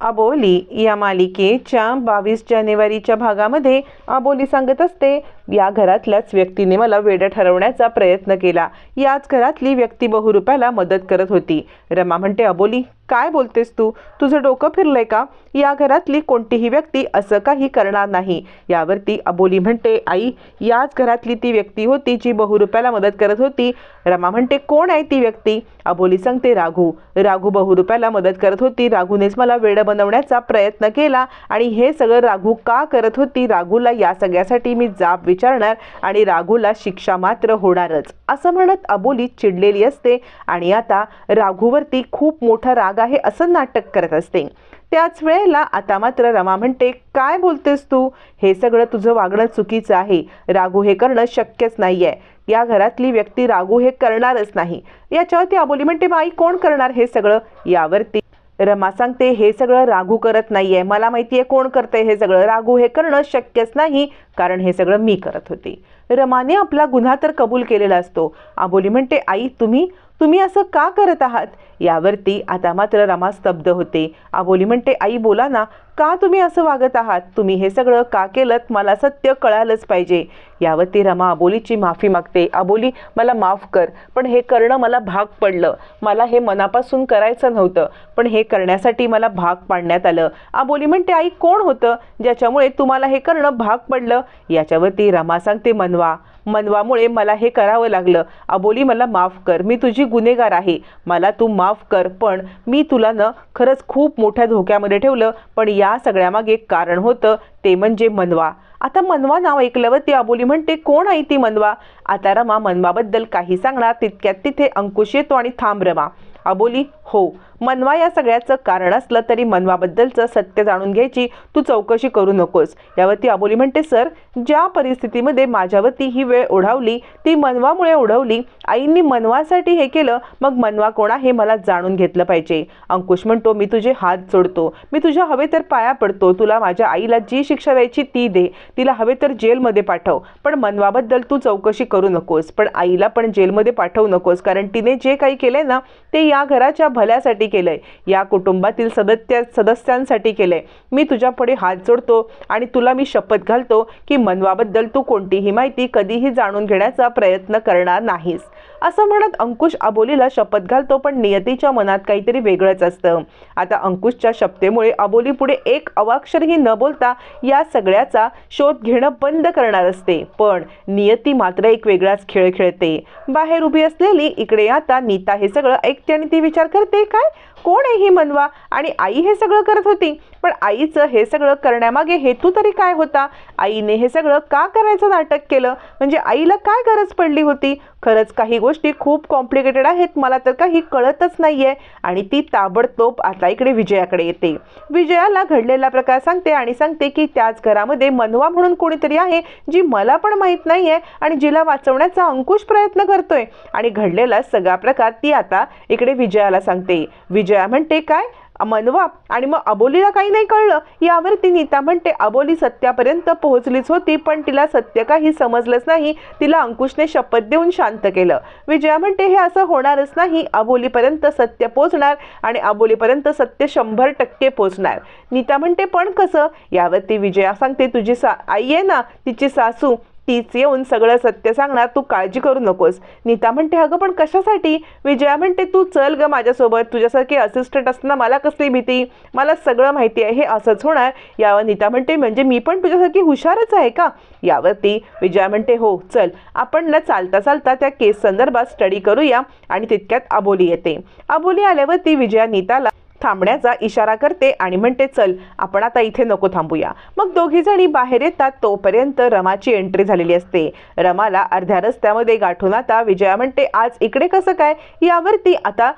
अबोली या मालिकेच्या बावीस जानेवारीच्या भागामध्ये अबोली सांगत असते या घरातल्याच व्यक्तीने मला वेडं ठरवण्याचा प्रयत्न केला. याच घरातली व्यक्ती बहुरूपाला मदत करत होती. रमा म्हणते अबोली काय बोलतेस तू? तुझं डोकं फिरलंय का? या घरातली कोणतीही व्यक्ती असं काही करणार नाही. यावरती अबोली म्हणते आई याच घरातली ती व्यक्ती होती जी बहुरूपाला मदत करत होती. रमा म्हणते कोण आहे ती व्यक्ती? अबोली सांगते राघू. राघू बहुरूपाला मदत करत होती. राघूनेच मला वेळ बनवण्याचा प्रयत्न केला आणि हे सगळं राघू का करत होती? राघूला या सगळ्यासाठी मी जाब विचारणार आणि राघूला शिक्षा मात्र होणारच असं म्हणत अबोली चिडलेली असते. आणि आता राघूवरती खूप मोठा राग आहे असं नाटक करत असते त्याच वेळेला आता मात्र रमा म्हणते काय बोलतेस तू? हे सगळं तुझं वागणं चुकीचं आहे. राघू हे करणं शक्यच नाही आहे या घरातली व्यक्ती राघू हे करणारच नाही. याच्यावरती अबोली म्हणते माई कोण करणार हे सगळं? यावरती. रमा सांगते हे सगळं रागू करत नाहीये. मला माहिती आहे कोण करते हे सगळं. राघू हे करणं शक्यच नाही कारण हे सगळं मी करत होते. रमाने आपला गुन्हा तर कबूल केलेला असतो. आबोली म्हणते आई तुम्ही तुम्ही असं का करत आहात? यावरती आता मात्र रमा स्तब्ध होते. आबोली म्हणते आई बोला ना का तुम्ही असं वागत आहात? तुम्ही हे सगळं का केलं मला सत्य कळालंच पाहिजे. यावरती रमा अबोलीची माफी मागते. अबोली मला माफ कर पण हे करणं मला भाग पडलं. मला हे मनापासून करायचं नव्हतं पण हे करण्यासाठी मला भाग पाडण्यात आलं. अबोली म्हणते आई कोण होतं ज्याच्यामुळे तुम्हाला हे करणं भाग पडलं? याच्यावरती रमा सांगते मनवा. मनवामुळे मला हे करावं लागलं. अबोली मला माफ कर. मी तुझी गुन्हेगार आहे. मला तू माफ कर. पण मी तुला न खरंच खूप मोठ्या धोक्यामध्ये ठेवलं. पण या सगळ्यामागे कारण होतं. ते म्हणजे मनवा. आता मनवा नाव ऐकल्यावर ती अबोली म्हणते कोण आहे ती मनवा? आता रमा मनवाबद्दल काही सांगणार. तितक्यात तिथे अंकुश येतो आणि थांब रमा. अबोली हो. मनवा या सगळ्याचं कारण असलं तरी मनवाबद्दलचं सत्य जाणून घ्यायची तू चौकशी करू नकोस. यावरती अबोली म्हणते सर ज्या परिस्थितीमध्ये माझ्यावरती ही वेळ ओढावली ती मनवामुळे ओढवली. आईंनी मनवासाठी हे केलं मग मनवा कोणा हे मला जाणून घेतलं पाहिजे. अंकुश म्हणतो मी तुझे हात जोडतो. मी तुझ्या हवे तर पाया पडतो. तुला माझ्या आईला जी शिक्षा द्यायची ती दे. तिला हवे तर जेलमध्ये पाठव. पण मनवाबद्दल तू चौकशी करू नकोस. पण आईला पण जेलमध्ये पाठवू नकोस. कारण तिने जे काही केलंय ना ते या घराच्या भल्यासाठी केलंय. या कुटुंबातील सदस्य सदस्यांसाठी केलंय. मी तुझ्या पुढे हात जोडतो आणि तुला मी शपथ घालतो की मनवाबद्दल तू कोणतीही माहिती कधीही जाणून घेण्याचा प्रयत्न करणार नाहीस. असं म्हणत अंकुश अबोलीला शपथ घालतो पण नियतीच्या मनात काहीतरी वेगळंच असतं. आता अंकुशच्या शपथेमुळे अबोली पुढे एक अवाक्षरही न बोलता या सगळ्याचा शोध घेणं बंद करणार असते. पण नियती मात्र एक वेगळाच खेळ खेळते. बाहेर उभी असलेली इकडे आता नीता हे सगळं ऐकते आणि ती विचार करते काय? कोण आहे ही मनवा? आणि आई हे सगळं करत होती. पण आईचं हे सगळं करण्यामागे हेतू तरी काय होता? आईने हे सगळं का करायचं नाटक केलं? म्हणजे आईला काय गरज पडली होती? खरंच काही गोष्टी खूप कॉम्प्लिकेटेड आहेत. मला तर काही कळतच नाही आहे आणि ती ताबडतोब आता इकडे विजयाकडे येते. विजयाला घडलेला प्रकार सांगते आणि सांगते की त्याच घरामध्ये मनवा म्हणून कोणीतरी आहे जी मला पण माहीत नाही आहे आणि जिला वाचवण्याचा अंकुश प्रयत्न करतोय. आणि घडलेला सगळा प्रकार ती आता इकडे विजयाला सांगते. विजया म्हणते काय? मनवा आणि मग अबोलीला काही नाही कळलं. यावर ती नीता म्हणते अबोली सत्यापर्यंत पोहोचलीच होती पण तिला सत्य काही समजलंच नाही. तिला अंकुशने शपथ देऊन शांत केलं. विजया म्हणते हे असं होणारच नाही. अबोलीपर्यंत सत्य पोचणार आणि अबोलीपर्यंत सत्य शंभर टक्के पोचणार नीता म्हणते पण कसं? यावरती विजया सांगते तुझी सा आई आहे ना तिची सासू तीच येऊन सगळं सत्य सांगणार तू काळजी करू नकोस. नीता म्हणते अगं पण कशासाठी? विजया म्हणते तू चल ग माझ्यासोबत तुझ्यासारखी असिस्टंट असताना मला कसली भीती? मला सगळं माहिती आहे हे असंच होणार. यावर नीता म्हणते म्हणजे मी पण तुझ्यासारखी हुशारच आहे का? यावरती विजया म्हणते हो चल आपण ना चालता चालता त्या केस संदर्भात स्टडी करूया आणि तितक्यात अबोली येते. अबोली आल्यावरती विजया नीताला थांबण्याचा इशारा करते आणि म्हणते चल आपण आता इथे नको थांबूया. मग दोघी जणी बाहेर येतात. तोपर्यंत रमाची एंट्री झालेली असते. रमाला अर्ध्या रस्त्यामध्ये गाठून आता विजया म्हणते आज इकडे कसं काय? यावरती आता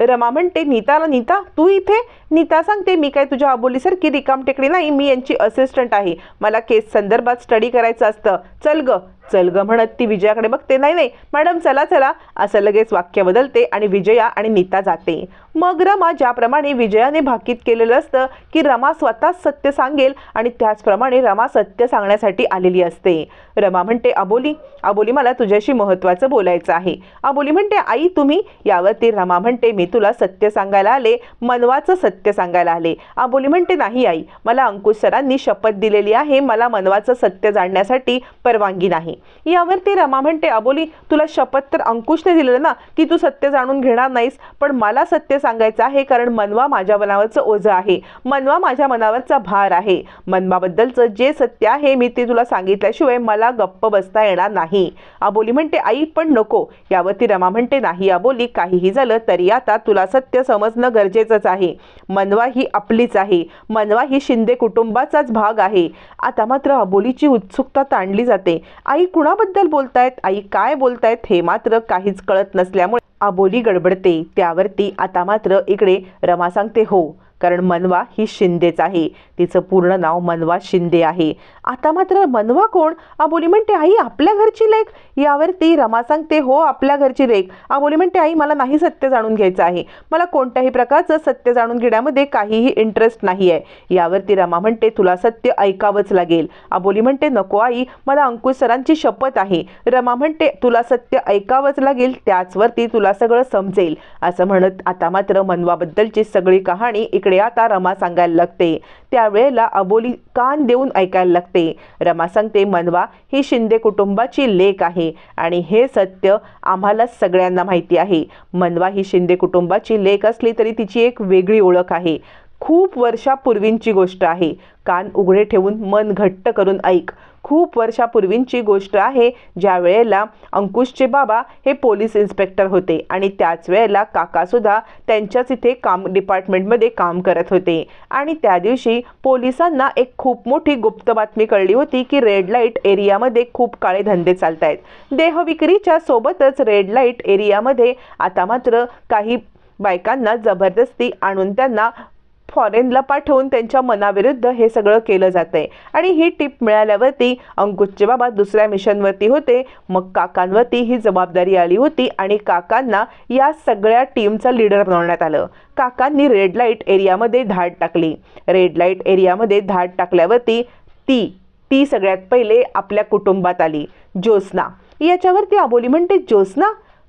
रमा म्हणते नीताला नीता तू इथे? नीता सांगते मी काय तुझ्या अबोलीसारखी रिकाम टेकडी नाही मी यांची असिस्टंट आहे. मला केस संदर्भात स्टडी करायचं असतं. चल ग चल ग म्हणत ती विजयाकडे बघते. नाही नाही मॅडम चला चला. असं लगेच वाक्य बदलते आणि विजया आणि नीता जाते. मग रमा ज्याप्रमाणे विजयाने भाकीत केलेलं असतं की रमा स्वतःच सत्य सांगेल आणि त्याचप्रमाणे रमा सत्य सांगण्यासाठी आलेली असते. रमा म्हणते अबोली अबोली मला तुझ्याशी महत्त्वाचं बोलायचं आहे. अबोली म्हणते आई तुम्ही? यावरती रमा म्हणते मी तुला सत्य सांगायला आले मनवाचं सत्य सांगायला आले. अबोली म्हणते नाही आई मला अंकुश सरांनी शपथ दिलेली आहे. मला मनवाचं सत्य जाणण्यासाठी परवानगी नाही. यावरती रमा म्हणते अबोली तुला शपथ तर अंकुशने दिलेलं ना की तू सत्य जाणून घेणार नाहीस पण मला सत्य सांगायचं आहे कारण मनवा माझ्या मनावरचं ओझं आहे. मनवा माझ्या मनावरचा भार आहे. मनवाबद्दलचं जे सत्य आहे मी ते तुला सांगितल्याशिवाय मला गप्प बसता येणार नाही. अबोली म्हणते आई पण नको. यावरती रमा म्हणते नाही अबोली काहीही झालं तरी आता तुला सत्य समजणं गरजेचंच आहे. मनवा ही आपलीच आहे. मनवा ही शिंदे कुटुंबाचाच भाग आहे. आता मात्र अबोलीची उत्सुकता ताणली जाते. आई कुणाबद्दल बोलतायत? आई काय बोलतायत हे मात्र काहीच कळत नसल्यामुळे आबोली गडबडते. त्यावरती आता मात्र इकडे रमा सांगते हो. कारण मनवा ही शिंदेच आहे. तिचं पूर्ण नाव मनवा शिंदे आहे. आता मात्र मनवा कोण? आबोली म्हणते आई आपल्या घरची लेख. यावरती रमा सांगते हो आपल्या घरची लेख. आबोली म्हणते आई मला नाही सत्य जाणून घ्यायचं आहे. मला कोणत्याही प्रकारचं सत्य जाणून घेण्यामध्ये काहीही इंटरेस्ट नाही आहे. यावरती रमा म्हणते तुला सत्य ऐकावंच लागेल. आबोली म्हणते नको आई मला अंकुश सरांची शपथ आहे. रमा म्हणते तुला सत्य ऐकावंच लागेल त्याचवरती तुला सगळं समजेल. असं म्हणत आता मात्र मनवाबद्दलची सगळी कहाणी इकडे आता रमा सांगायला लागते. त्यावेळेला अबोली कान देऊन ऐकायला लागते. रमा सांगते मनवा ही शिंदे कुटुंबाची लेक आहे आणि हे सत्य आम्हाला सगळ्यांना माहिती आहे. मनवा ही शिंदे कुटुंबाची लेक असली तरी तिची एक वेगळी ओळख आहे. खूप वर्षापूर्वींची गोष्ट आहे. कान उघडे ठेवून मन घट्ट करून ऐक. खूप वर्षापूर्वींची गोष्ट आहे ज्या वेळेला अंकुशचे बाबा हे पोलीस इन्स्पेक्टर होते आणि त्याच वेळेला काकासुद्धा त्यांच्याच इथे काम डिपार्टमेंटमध्ये काम करत होते. आणि त्या दिवशी पोलिसांना एक खूप मोठी गुप्त बातमी कळली होती की रेड लाइट एरियामध्ये खूप काळे धंदे चालत आहेत देहविक्रीच्या सोबतच रेड लाइट एरियामध्ये आता मात्र काही बायकांना जबरदस्ती आणून त्यांना फॉरेनला पाठवून त्यांच्या मनाविरुद्ध हे सगळं केलं जातंय. आणि ही टीप मिळाल्यावरती अंकुशचे बाबा दुसऱ्या मिशनवरती होते. मग काकांवरती ही जबाबदारी आली होती आणि काकांना या सगळ्या टीमचं लीडर बनवण्यात आलं. काकांनी रेड लाइट एरियामध्ये धाड टाकली. रेड लाइट एरियामध्ये धाड टाकल्यावरती ती ती सगळ्यात पहिले आपल्या कुटुंबात आली. ज्योत्स्ना. याच्यावरती आबोली म्हणते ज्योत्स्ना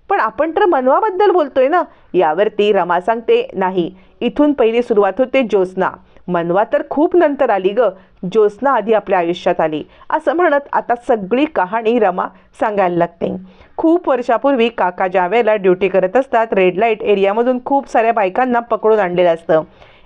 पण आपण तर मनवाबद्दल बोलतोय ना? यावरती रमा सांगते नाही इथून पहिली सुरुवात होते ज्योत्स्ना. मनवा तर खूप नंतर आली ग. ज्योत्स्ना आधी आपल्या आयुष्यात आली. असं म्हणत आता सगळी कहाणी रमा सांगायला लागते. खूप वर्षापूर्वी काका ज्या वेळेला ड्युटी करत असतात रेड लाइट एरियामधून खूप साऱ्या बायकांना पकडून आणलेलं असतं.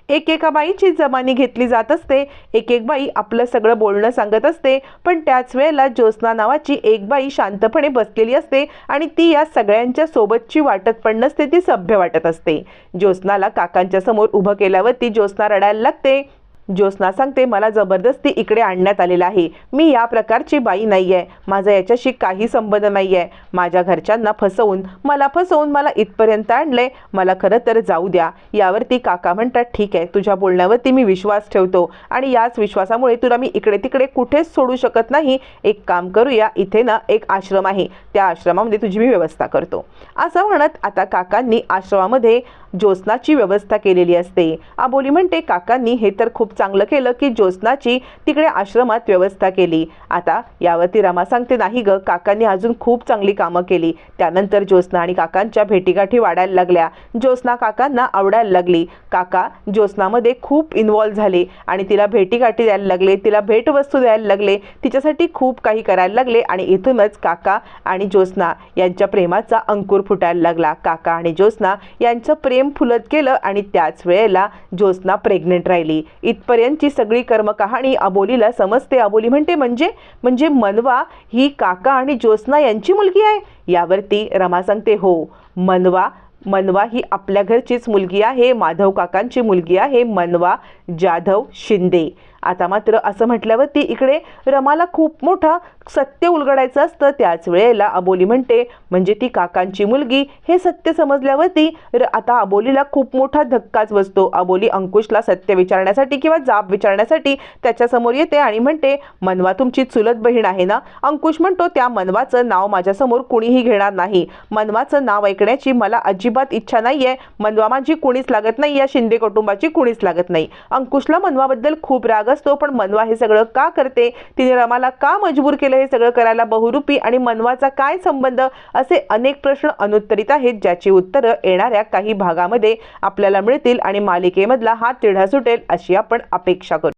एक एका बाईची जमानी घेतली जात असते. एक एक बाई आपलं सगळं बोलणं सांगत असते. पण त्याच वेळेला ज्योत्स्ना नावाची एक बाई शांतपणे बसलेली असते आणि ती या सगळ्यांच्या सोबतची वाटत पण नसते ती सभ्य वाटत असते. ज्योत्स्नाला काकांच्या समोर उभं केल्यावर ती ज्योत्स्ना रडायला लागते. ज्योत्ना सांगते मला जबरदस्ती इकडे आणण्यात आलेलं आहे. मी या प्रकारची बाई नाही आहे माझा याच्याशी काही संबंध नाही आहे माझ्या घरच्यांना फसवून मला फसवून मला इथपर्यंत आणलंय. मला खरं तर जाऊ द्या. यावरती काका म्हणतात ठीक आहे तुझ्या बोलण्यावरती मी विश्वास ठेवतो. आणि याच विश्वासामुळे तुला मी इकडे तिकडे कुठेच सोडू शकत नाही. एक काम करूया इथे ना एक आश्रम आहे. त्या आश्रमामध्ये तुझी मी व्यवस्था करतो. असं म्हणत आता काकांनी आश्रमामध्ये ज्योत्स्नाची व्यवस्था केलेली असते. आबोली म्हणते काकांनी हे तर खूप चांगलं केलं की ज्योत्स्नाची तिकडे आश्रमात व्यवस्था केली. आता यावरती रमा सांगते नाही ग काकांनी अजून खूप चांगली कामं केली. त्यानंतर ज्योत्स्ना आणि काकांच्या भेटीगाठी वाढायला लागल्या. ज्योत्स्ना काकांना आवडायला लागली. काका ज्योत्स्नामध्ये खूप इन्वॉल्व्ह झाले आणि तिला भेटीगाठी द्यायला लागले तिला भेटवस्तू द्यायला लागले तिच्यासाठी खूप काही करायला लागले आणि इथूनच काका आणि ज्योत्स्ना यांच्या प्रेमाचा अंकुर फुटायला लागला. काका आणि ज्योत्स्ना यांचं प्रेम फुलत गेलं आणि त्याच वेळेला ज्योत्स्ना प्रेग्नेंट राहिली. इथपर्यंतची सगळी कर्मकहाणी अबोलीला समजते. अबोली म्हणते म्हणजे? म्हणजे मनवा ही काका आणि ज्योत्स्ना यांची मुलगी आहे. यावरती रमा सांगते हो मनवा मनवा ही आपल्या घरचीच मुलगी आहे. माधव काकांची मुलगी आहे. मनवा जाधव शिंदे. आता मात्र असं म्हटल्यावरती इकडे रमाला खूप मोठा सत्य उलगडायचं असतं. त्याच वेळेला अबोली म्हणते म्हणजे ती काकांची मुलगी. हे सत्य समजल्यावरती र आता अबोलीला खूप मोठा धक्काच बसतो. अबोली अंकुशला सत्य विचारण्यासाठी किंवा जाब विचारण्यासाठी त्याच्यासमोर येते आणि म्हणते मनवा तुमची चुलत बहीण आहे ना? अंकुश म्हणतो त्या मनवाचं नाव माझ्यासमोर कुणीही घेणार नाही. मनवाचं नाव ऐकण्याची मला अजिबात इच्छा नाही आहे मनवा माझी कुणीच लागत नाही. या शिंदे कुटुंबाची कुणीच लागत नाही. अंकुशला मनवाबद्दल खूप राग असतो पण मनवा हे सगळं का करते? तिने रमाला का मजबूर केलं हे सगळं करायला बहुरूपी? आणि मनवाचा काय संबंध? असे अनेक प्रश्न अनुत्तरित आहेत ज्याची उत्तरं येणाऱ्या काही भागामध्ये आपल्याला मिळतील आणि मालिकेमधला हा तिढा सुटेल अशी आपण अपेक्षा करू.